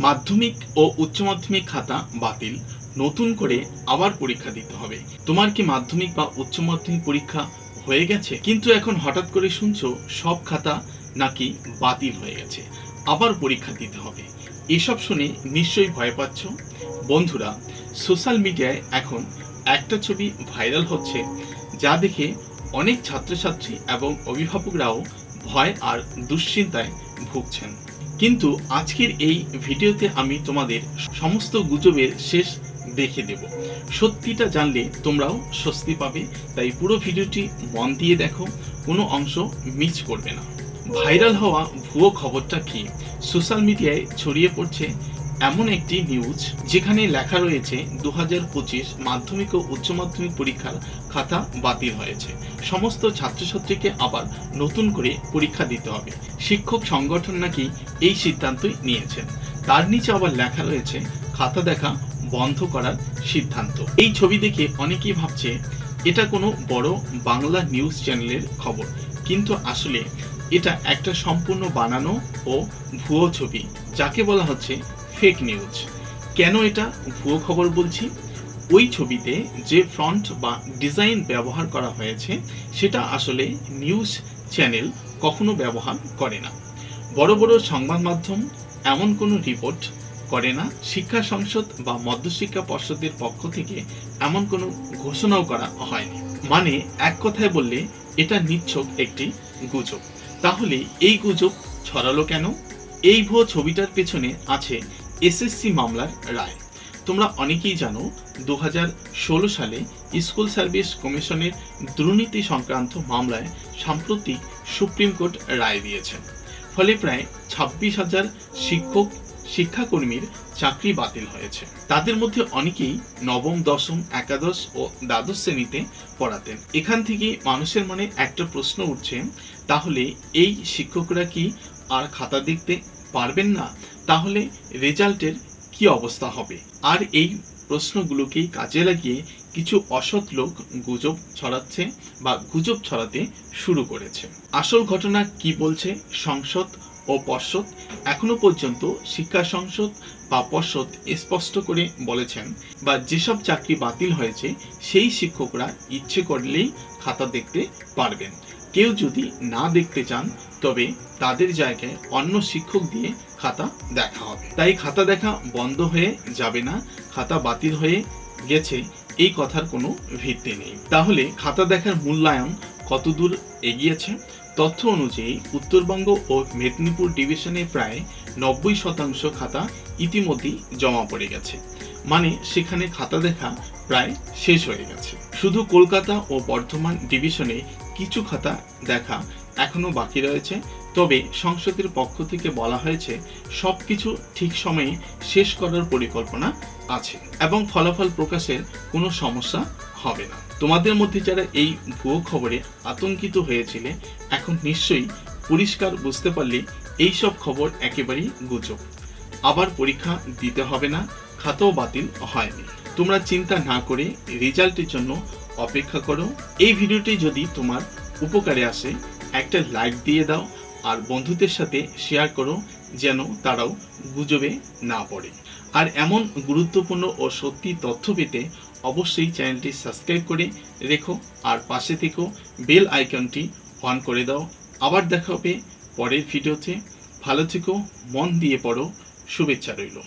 মাধ্যমিক ও উচ্চ মাধ্যমিক খাতা বাতিল, নতুন করে আবার পরীক্ষা দিতে হবে। তোমার কি মাধ্যমিক বা উচ্চ মাধ্যমিক পরীক্ষা হয়ে গেছে? কিন্তু এখন হঠাৎ করে শুনছো সব খাতা নাকি বাতিল হয়ে গেছে। আবার পরীক্ষা দিতে হবে। এসব শুনে নিশ্চয়ই ভয় পাচ্ছ? বন্ধুরা, সোশ্যাল মিডিয়ায় এখন একটা ছবি ভাইরাল হচ্ছে, যা দেখে অনেক ছাত্রছাত্রী এবং অভিভাবকরাও ভয় আর দুশ্চিন্তায় ভুগছেন। কিন্তু আজকের এই ভিডিওতে আমি তোমাদের সমস্ত গুজবের শেষ দেখে দেব। সত্যিটা জানলে তোমরাও স্বস্তি পাবে, তাই পুরো ভিডিওটি মন দিয়ে দেখো, কোনো অংশ মিস করবে না। ভাইরাল হওয়া ভুয়ো খবরটা কি? সোশ্যাল মিডিয়ায় ছড়িয়ে পড়ছে এমন একটি নিউজ যেখানে লেখা রয়েছে দু হাজার পঁচিশ মাধ্যমিক ও উচ্চ মাধ্যমিক পরীক্ষার খাতা বাতিল হয়েছে। সমস্ত ছাত্রছাত্রীকে আবার নতুন করে পরীক্ষা দিতে হবে। শিক্ষক সংগঠন নাকি এই সিদ্ধান্তই নিয়েছেন। তার নিচে আবার লেখা রয়েছে, খাতা দেখা বন্ধ করার সিদ্ধান্ত। এই ছবি দেখে অনেকেই ভাবছে, এটা কোনো বড় বাংলা নিউজ চ্যানেলের খবর। কিন্তু আসলে এটা একটা সম্পূর্ণ বানানো ও ভুয়ো ছবি, যাকে বলা হচ্ছে ফেক নিউজ কেন এটা? ভুয়ো খবর বলছি। ওই ছবিতে যে ফ্রন্ট বা ডিজাইন ব্যবহার করা হয়েছে, সেটা আসলে নিউজ চ্যানেল কখনো ব্যবহার করে না। বড় বড় সংবাদ মাধ্যম এমন কোনো রিপোর্ট করে না। শিক্ষা সংসদ বা মধ্যশিক্ষা পর্ষদের পক্ষ থেকে এমন কোনো ঘোষণাও করা হয়নি। মানে এক কথায় বললে, এটা নিচ্ছক একটি গুজব। তাহলে এই গুজব ছড়ালো কেন? এই ভুয়ো ছবিটার পেছনে আছে এসএসসি মামলার রায়। তোমরা অনেকেই জানো, দুহাজার ষোলো সালে স্কুল সার্ভিস কমিশনের দুর্নীতি সংক্রান্ত মামলায় সাম্প্রতিক সুপ্রিম কোর্ট রায় দিয়েছেন। ফলে প্রায় ছাব্বিশ হাজার শিক্ষক, শিক্ষাকর্মীর চাকরি বাতিল হয়েছে। তাদের মধ্যে অনেকেই নবম, দশম, একাদশ ও দ্বাদশ শ্রেণীতে পড়াতেন। এখান থেকে মানুষের মনে একটা প্রশ্ন উঠছে, তাহলে এই শিক্ষকরা কি আর খাতা দেখতে পারবেন না, তাহলে রেজাল্টের কি অবস্থা হবে? আর এই প্রশ্নগুলোকেই কাজে লাগিয়ে কিছু অসৎ লোক গুজব ছড়াচ্ছে বা গুজব ছড়াতে শুরু করেছে। আসল ঘটনা কি বলছে? সংসদ ও পর্ষদ এখনও পর্যন্ত শিক্ষা সংসদ বা পর্ষদ স্পষ্ট করে বলেছেন বা যেসব চাকরি বাতিল হয়েছে, সেই শিক্ষকরা ইচ্ছে করলেই খাতা দেখতে পারবেন। কেউ যদি না দেখতে চান, তবে তাদের জায়গায় অন্য শিক্ষক দিয়ে খাতা দেখা হবে। তাই খাতা দেখা বন্ধ হয়ে যাবে না, খাতা বাতিল হয়ে গেছে, এই কথার কোনো ভিত্তি নেই। তাহলে খাতা দেখার মূল্যায়ন কতদূর এগিয়েছে? তথ্য অনুযায়ী উত্তরবঙ্গ ও মেদিনীপুর ডিভিশনে প্রায় নব্বই শতাংশ খাতা ইতিমধ্যেই জমা পড়ে গেছে। মানে সেখানে খাতা দেখা প্রায় শেষ হয়ে গেছে। শুধু কলকাতা ও বর্ধমান ডিভিশনে কিছু খাতা দেখা এখনও বাকি রয়েছে। তবে সংসদের পক্ষ থেকে বলা হয়েছে, সবকিছু ঠিক সময়ে শেষ করার পরিকল্পনা আছে এবং ফলাফল প্রকাশের কোনো সমস্যা হবে না। তোমাদের মধ্যে যারা এই ভুয়ো খবরে আতঙ্কিত হয়েছিলে, এখন নিশ্চয়ই পরিষ্কার বুঝতে পারলে এই সব খবর একেবারেই গুজব। আবার পরীক্ষা দিতে হবে না, খাতাও বাতিল হয়নি। তোমরা চিন্তা না করে রেজাল্টের জন্য অপেক্ষা করো। এই ভিডিওটি যদি তোমার উপকারে আসে, একটা লাইক দিয়ে দাও আর বন্ধুদের সাথে শেয়ার করো, যেন তারাও গুজবে না পড়ে। আর এমন গুরুত্বপূর্ণ ও সত্যি তথ্য পেতে অবশ্যই চ্যানেলটি সাবস্ক্রাইব করে রেখো আর পাশে থেকেও বেল আইকনটি অন করে দাও। আবার দেখা হবে পরের ভিডিওতে। ভালো থেকো, মন দিয়ে পড়ো, শুভেচ্ছা রইল।